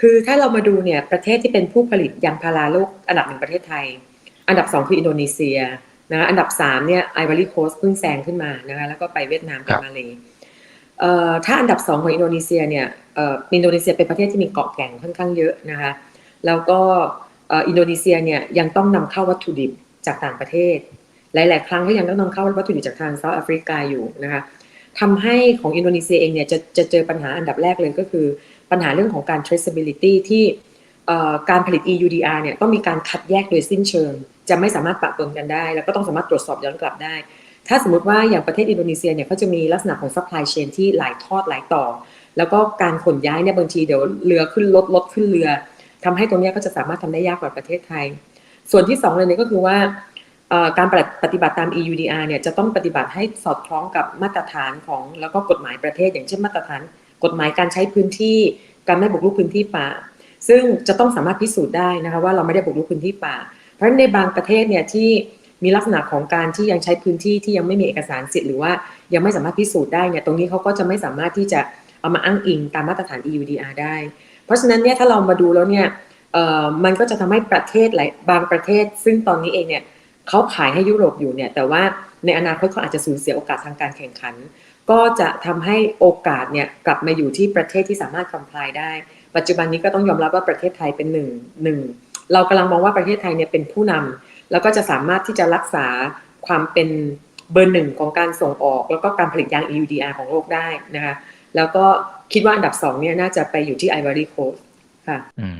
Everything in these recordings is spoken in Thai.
คือถ้าเรามาดูเนี่ยประเทศที่เป็นผู้ผลิตยางพาราโลกอันดับหนึ่งประเทศไทย อันดับสองคืออินโดนีเซียนะคะอันดับสามเนี่ยไอวอรี่โคสเพิ่งแซงขึ้นมานะคะแล้วก็ไปเวียดนามกับมาเลเอ่อถ้าอันดับสองของอินโดนีเซียเนี่ยเอ่ออินโดนีเซียเป็นประเทศที่มีเกาะแก่งค่อนข้างเยอะนะคะแล้วก็เอ่ออินโดนีเซียเนี่ยยังต้องนำเข้าวัตถุดิบจากต่างประเทศ หลาย ๆ ครั้งก็ยังต้องนำเข้าวัตถุดิบจากทางเซาท์แอฟริกาอยู่นะคะ ทำให้ของอินโดนีเซียเองเนี่ยจะจะเจอปัญหาอันดับแรกเลยก็คือ ปัญหาเรื่องของการ traceability ที่การผลิต EUDR เนี่ยต้องมีการคัดแยกโดยสิ้นเชิง จะไม่สามารถปะปนกันได้ แล้วก็ต้องสามารถตรวจสอบย้อนกลับได้ ถ้าสมมติว่าอย่างประเทศอินโดนีเซียเนี่ยเขาจะมีลักษณะของ supply chain ที่หลายทอดหลายต่อ แล้วก็การขนย้ายเนี่ยบางทีเดี๋ยวเรือขึ้นรถรถขึ้นเรือทำให้ตรงนี้ก็จะสามารถทำได้ยากกว่าประเทศไทย ส่วนที่สองเลยเนี่ยก็คือว่า การปฏิบัติตาม EUDR เนี่ยจะต้องปฏิบัติให้สอดคล้องกับมาตรฐานของแล้วก็กฎหมายประเทศ อย่างเช่นมาตรฐานกฎหมายการใช้พื้นที่ การไม่บุกรุกพื้นที่ป่า ซึ่งจะต้องสามารถพิสูจน์ได้นะคะว่าเราไม่ได้บุกรุกพื้นที่ป่า เพราะในบางประเทศเนี่ยที่มีลักษณะของการที่ยังใช้พื้นที่ที่ยังไม่มีเอกสารสิทธิ์หรือว่ายังไม่สามารถพิสูจน์ได้เนี่ยตรงนี้เขาก็จะไม่สามารถที่จะเอามาอ้างอิงตามมาตรฐาน EUDR ได้ เพราะฉะนั้นเนี่ยถ้าเรามาดูแล้วเนี่ยมันก็จะทำให้ประเทศหลายบางประเทศ ซึ่งตอนนี้เองเนี่ย เขาขายให้ยุโรปอยู่เนี่ยแต่ว่าในอนาคตเขาอาจจะสูญเสียโอกาสทางการแข่งขัน ก็จะทำให้โอกาสเนี่ยกลับมาอยู่ที่ประเทศที่สามารถคอมพลายได้ ปัจจุบันนี้ก็ต้องยอมรับว่าประเทศไทยเป็นหนึ่งหนึ่งเรากำลังมองว่าประเทศไทยเนี่ยเป็นผู้นำแล้วก็จะสามารถที่จะรักษาความเป็นเบอร์หนึ่งของการส่งออก แล้วก็การผลิตยาง EUDR ของโลกได้นะคะแล้วก็คิดว่าอันดับสองเนี่ยน่าจะไปอยู่ที่ Ivory Coast ค่ะอืม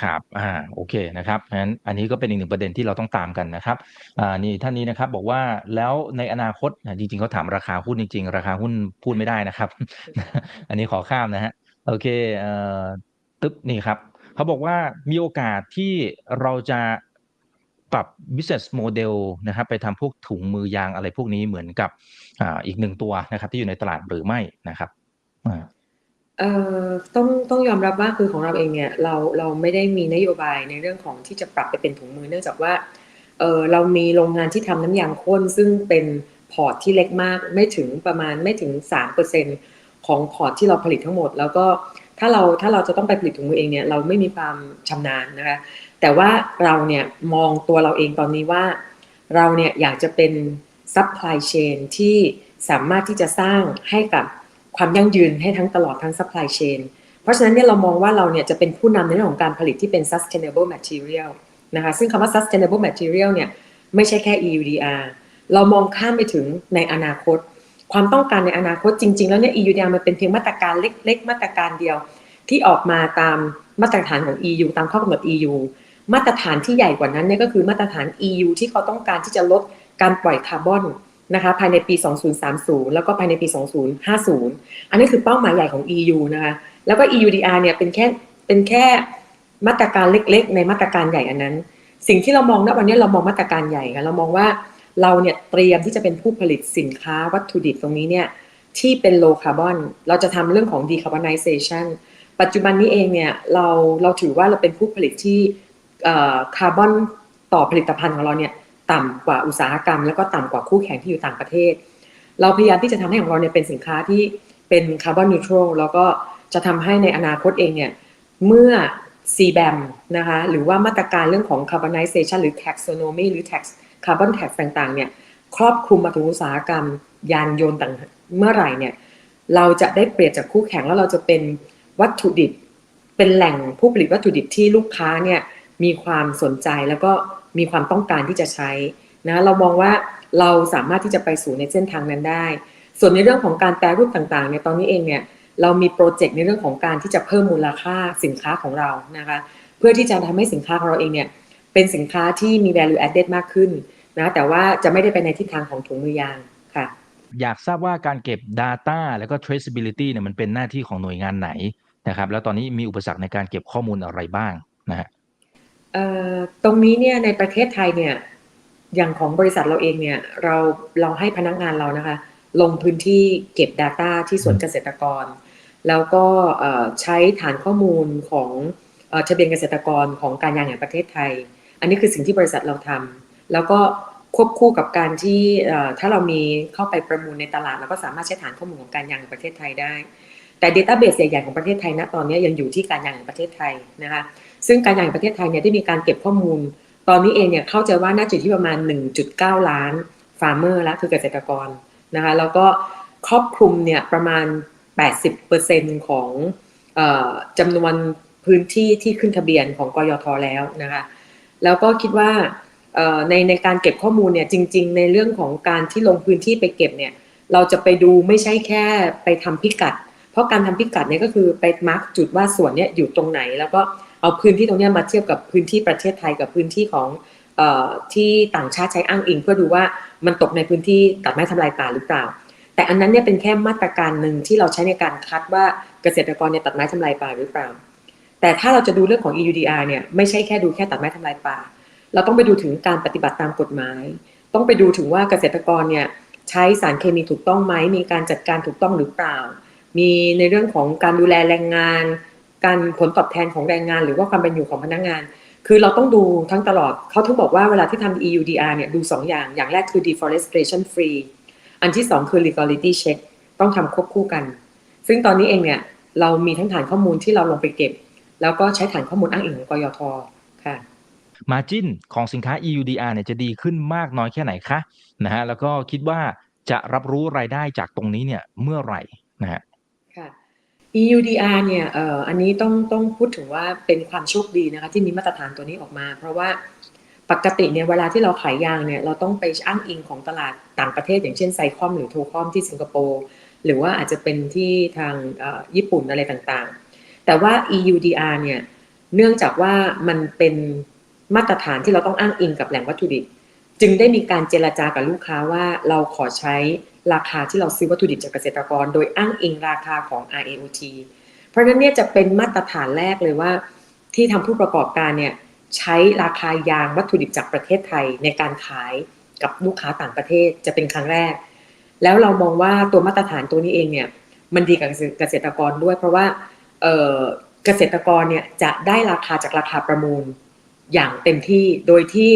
ครับอ่าโอเคนะครับงั้นอันนี้ก็เป็นอีกหนึ่งประเด็นที่เราต้องตามกันนะครับอ่านี่ท่านนี้นะครับบอกว่าแล้วในอนาคตอะจริงๆเขาถามราคาหุ้นจริงๆ ราคาหุ้นพูดไม่ได้นะครับ อันนี้ขอข้ามนะฮะโอเคเอ่อตึ๊บนี่ครับเขาบอกว่ามีโอกาสที่เราจะปรับ business model นะครับไปทำพวกถุงมือยางอะไรพวกนี้เหมือนกับอ่าอีกหนึ่งตัวนะครับ ที่อยู่ในตลาดหรือไม่นะครับอ่า เอ่อต้องต้องยอมรับว่าคือของเราเองเนี่ยเราเราไม่ได้มีนโยบายในเรื่องของที่จะปรับไปเป็นถุงมือเนื่องจากว่าเออเรามีโรงงานที่ทำน้ำยางข้นซึ่งเป็นพอร์ตที่เล็กมากไม่ถึงประมาณไม่ถึง 3%ของพอร์ตที่เราผลิตทั้งหมด แล้วก็ถ้าเราถ้าเราจะต้องไปผลิตถุงมือเองเนี่ยเราไม่มีความชำนาญนะคะแต่ว่าเราเนี่ยมองตัวเราเองตอนนี้ว่าเราเนี่ยอยากจะเป็นซัพพลายเชนที่สามารถที่จะสร้างให้กับ ความยั่งยืนให้ทั้งตลอดทั้งซัพพลายเชนเพราะฉะนั้นเนี่ยเรามองว่าเราเนี่ยจะเป็นผู้นำในเรื่องของการผลิตที่เป็น sustainable material นะคะซึ่งคำว่า sustainable material เนี่ยไม่ใช่แค่ EUDR เรามองข้ามไปถึงในอนาคต ความต้องการในอนาคตจริง ๆ แล้วเนี่ย EUDR มันเป็นเพียงมาตรการเล็ก ๆ มาตรการเดียว ที่ออกมาตามมาตรฐานของ EU ตามข้อกำหนด EU มาตรฐานที่ใหญ่กว่านั้นเนี่ยก็คือมาตรฐาน EU ที่เขาต้องการที่จะลดการปล่อยคาร์บอน นะคะภายในปี 2030 แล้วก็ภายในปี 2050 อันนี้คือเป้าหมายใหญ่ของ EU นะคะแล้วก็ EUDR เนี่ยเป็นแค่เป็นแค่มาตรการเล็ก ๆ ในมาตรการใหญ่อันนั้น สิ่งที่เรามองณวันนี้เรามองมาตรการใหญ่ค่ะเรามองว่าเราเนี่ยเตรียมที่จะเป็นผู้ผลิตสินค้าวัตถุดิบตรงนี้เนี่ยที่เป็น low carbon เราจะทำเรื่องของ decarbonization ปัจจุบันนี้เองเนี่ยเราเราถือว่าเราเป็นผู้ผลิตที่คาร์บอนต่อผลิตภัณฑ์ของเราเนี่ย ต่ำกว่าอุตสาหกรรม แล้วก็ต่ำกว่าคู่แข่งที่อยู่ต่างประเทศ เราพยายามที่จะทำให้ของเราเนี่ยเป็นสินค้าที่เป็นคาร์บอนนิวทรัลแล้วก็จะทำให้ในอนาคตเองเนี่ยเมื่อ CBAM นะคะหรือว่ามาตรการเรื่องของ carbonization หรือ taxonomy หรือ tax carbon tax ต่างๆเนี่ยครอบคลุมมาถึงอุตสาหกรรมยานยนต์ต่างเมื่อไหร่เนี่ยเราจะได้เปรียบจากคู่แข่งแล้วเราจะเป็นวัตถุดิบ เป็นแหล่งผู้ผลิตวัตถุดิบที่ลูกค้าเนี่ยมีความสนใจแล้วก็ มีความต้องการที่จะใช้นะเรามองว่าเราสามารถที่จะไปสู่ในเส้นทางนั้นได้ ส่วนในเรื่องของการแปรรูปต่างๆเนี่ยตอนนี้เองเนี่ยเรามีโปรเจกต์ในเรื่องของการที่จะเพิ่มมูลค่าสินค้าของเรานะคะเพื่อที่จะทำให้สินค้าของเราเองเนี่ยเป็นสินค้าที่มี value added มากขึ้นนะแต่ว่าจะไม่ได้ไปในทิศทางของถุงมือยางค่ะ อยากทราบว่าการเก็บ Data แล้วก็ Traceability เนี่ยมันเป็นหน้าที่ของหน่วยงานไหนนะครับแล้วตอนนี้มีอุปสรรคในการเก็บข้อมูลอะไรบ้างนะฮะ ตรงนี้เนี่ยในประเทศไทยเนี่ยอย่างของบริษัทเราเองเนี่ยเราเราให้พนักงานเรานะคะ ลงพื้นที่เก็บ Data ที่สวนเกษตรกร แล้วก็ใช้ฐานข้อมูลของทะเบียนเกษตรกรของการยางแห่งประเทศไทย อันนี้คือสิ่งที่บริษัทเราทำแล้วก็ควบคู่กับการที่ถ้าเรามีเข้าไปประมูลในตลาดเราก็สามารถใช้ฐานข้อมูลของการยางแห่งประเทศไทยได้ แต่ Database ใหญ่ๆของประเทศไทยณตอนนี้ยังอยู่ที่การยางแห่งประเทศไทยนะคะ ซึ่งการยางประเทศไทยเนี่ยได้มีการเก็บข้อมูล ตอนนี้เองเนี่ยเข้าใจว่าน่าจะอยู่ที่ประมาณ 1.9 ล้านฟาร์มเมอร์แล้วคือเกษตรกรนะคะแล้วก็ครอบคลุมเนี่ยประมาณ 80%ของจำนวนพื้นที่ที่ขึ้นทะเบียนของกยทแล้วนะคะแล้วก็คิดว่าในในการเก็บข้อมูลเนี่ยจริง ๆ ในเรื่องของการที่ลงพื้นที่ไปเก็บเนี่ยเราจะไปดูไม่ใช่แค่ไปทำพิกัด เพราะการทำพิกัดเนี่ยก็คือไปมาร์กจุดว่าส่วนเนี้ยอยู่ตรงไหน แล้วก็ เอาพื้นที่ตรงนี้มาเทียบกับพื้นที่ประเทศไทยกับพื้นที่ของอที่ต่างชาติใช้อ้างอิง เพื่อดูว่ามันตกในพื้นที่ตัดไม้ทำลายป่าหรือเปล่า แต่อันนั้นเนี่ยเป็นแค่มาตรการหนึ่งที่เราใช้ในการคัดว่าเกษตรกรเนี่ยตัดไม้ทำลายป่าหรือเปล่า แต่ถ้าเราจะดูเรื่องของ EUDR เนี่ยไม่ใช่แค่ดูแค่ตัดไม้ทำลายป่า เราต้องไปดูถึงการปฏิบัติตามกฎหมาย ต้องไปดูถึงว่าเกษตรกรเนี่ยใช้สารเคมีถูกต้องไหมมีการจัดการถูกต้องหรือเปล่า มีในเรื่องของการดูแลแรงงาน การผลตอบแทนของแรงงาน หรือว่าความเป็นอยู่ของพนักงาน คือเราต้องดูทั้งตลอดเขาถึงบอกว่าเวลาที่ทำ EUDR เนี่ยดูสองอย่าง อย่างแรกคือ deforestation free อันที่สองคือ legality check ต้องทำควบคู่กัน ซึ่งตอนนี้เองเนี่ยเรามีทั้งฐานข้อมูลที่เราลงไปเก็บ แล้วก็ใช้ฐานข้อมูลอ้างอิงของกยทค่ะ Margin ของสินค้า EUDR เนี่ยจะดีขึ้นมากน้อยแค่ไหนคะนะฮะแล้วก็คิดว่าจะรับรู้รายได้จากตรงนี้เนี่ยเมื่อไหร่นะฮะ EUDR เนี่ยเอ่ออันนี้ต้องต้องพูดถึงว่าเป็นความโชคดีนะคะที่มีมาตรฐานตัวนี้ออกมา เพราะว่าปกติเนี่ยเวลาที่เราขายยางเนี่ยเราต้องไปอ้างอิงของตลาดต่างประเทศ อย่างเช่นไซคอมหรือโทคอมที่สิงคโปร์หรือว่าอาจจะเป็นที่ทางญี่ปุ่นอะไรต่างๆ แต่ว่า EUDR เนี่ยเนื่องจากว่ามันเป็นมาตรฐานที่เราต้องอ้างอิงกับแหล่งวัตถุดิบ จึงได้มีการเจรจากับลูกค้าว่าเราขอใช้ราคาที่เราซื้อวัตถุดิบจากเกษตรกร โดยอ้างอิงราคาของ RAOT เพราะฉะนั้นเนี่ยจะเป็นมาตรฐานแรกเลยว่า ที่ทำผู้ประกอบการเนี่ยใช้ราคายางวัตถุดิบจากประเทศไทยในการขายกับลูกค้าต่างประเทศจะเป็นครั้งแรก แล้วเรามองว่าตัวมาตรฐานตัวนี้เองเนี่ยมันดีกับเกษตรกรด้วย เพราะว่าเอ่อเกษตรกรเนี่ยจะได้ราคาจากราคาประมูลอย่างเต็มที่โดยที่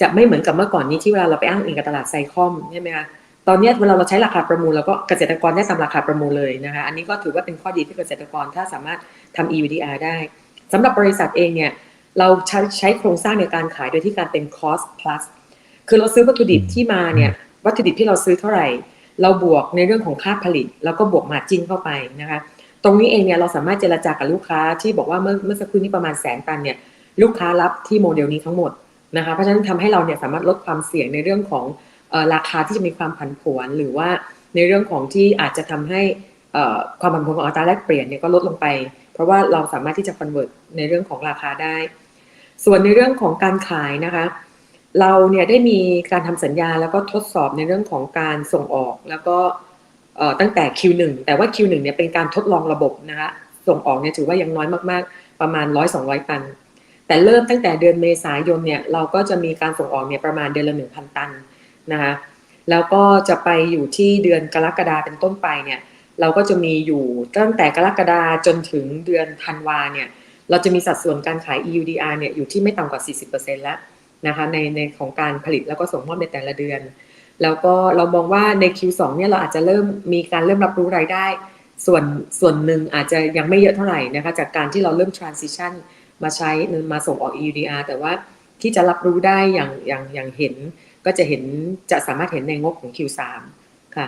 จะไม่เหมือนกับเมื่อก่อนนี้ที่เวลาเราไปอ้างอิงกับตลาดไซคอมใช่ไหมคะตอนนี้เวลาเราใช้ราคาประมูลเราก็เกษตรกรได้ตามราคาประมูลเลยนะคะอันนี้ก็ถือว่าเป็นข้อดีที่เกษตรกรถ้าสามารถทำ EUDR ได้สำหรับบริษัทเองเนี่ยเราใช้ใช้โครงสร้างในการขายโดยที่การเป็น cost plus คือเราซื้อวัตถุดิบที่มาเนี่ยวัตถุดิบที่เราซื้อเท่าไหร่ เราบวกในเรื่องของค่าผลิต แล้วก็บวกมาจิ้นเข้าไปนะคะตรงนี้เองเนี่ยเราสามารถเจรจากับลูกค้าที่บอกว่าเมื่อเมื่อสักครู่นี้ประมาณแสนตันเนี่ยลูกค้ารับที่โมเดลนี้ทั้งหมด นะคะเพราะฉะนั้นทำให้เราเนี่ยสามารถลดความเสี่ยงในเรื่องของออราคาที่จะมีความผันผวน หรือว่าในเรื่องของที่อาจจะทำให้ความผันผวนของอัตราแลกเปลี่ยนเนี่ยก็ลดลงไป เพราะว่าเราสามารถที่จะ convert ในเรื่องของราคาได้ ส่วนในเรื่องของการขายนะคะเราเนี่ยได้มีการทำสัญญาแล้วก็ทดสอบในเรื่องของการส่งออกแล้วก็ตั้งแต่ Q1 แต่ว่า Q1 เนี่ยเป็นการทดลองระบบนะคะส่งออกเนี่ยถือว่ายังน้อยมากๆ ประมาณ 100-200 ตัน แต่เริ่มตั้งแต่เดือนเมษายนเนี่ยเราก็จะมีการส่งออกเนี่ยประมาณเดือนละ1,000ตันนะคะแล้วก็จะไปอยู่ที่เดือนกรกฎาเป็นต้นไปเนี่ยเราก็จะมีอยู่ตั้งแต่กรกฎาจนถึงเดือนธันวาเนี่ยเราจะมีสัดส่วนการขาย EUDR เนี่ยอยู่ที่ไม่ต่ำกว่า 40%แล้วนะคะในในของการผลิตแล้วก็ส่งมอบในแต่ละเดือน แล้วก็เรามองว่าใน Q2 เนี่ยเราอาจจะเริ่มมีการเริ่มรับรู้รายได้ ส่วนส่วนหนึ่งอาจจะยังไม่เยอะเท่าไหร่นะคะจากการที่เราเริ่ม transition มาใช้มาส่งออก EUDR แต่ว่าที่จะรับรู้ได้อย่างอย่างอย่างเห็นก็จะเห็นจะสามารถเห็นในงบของ Q3 ค่ะ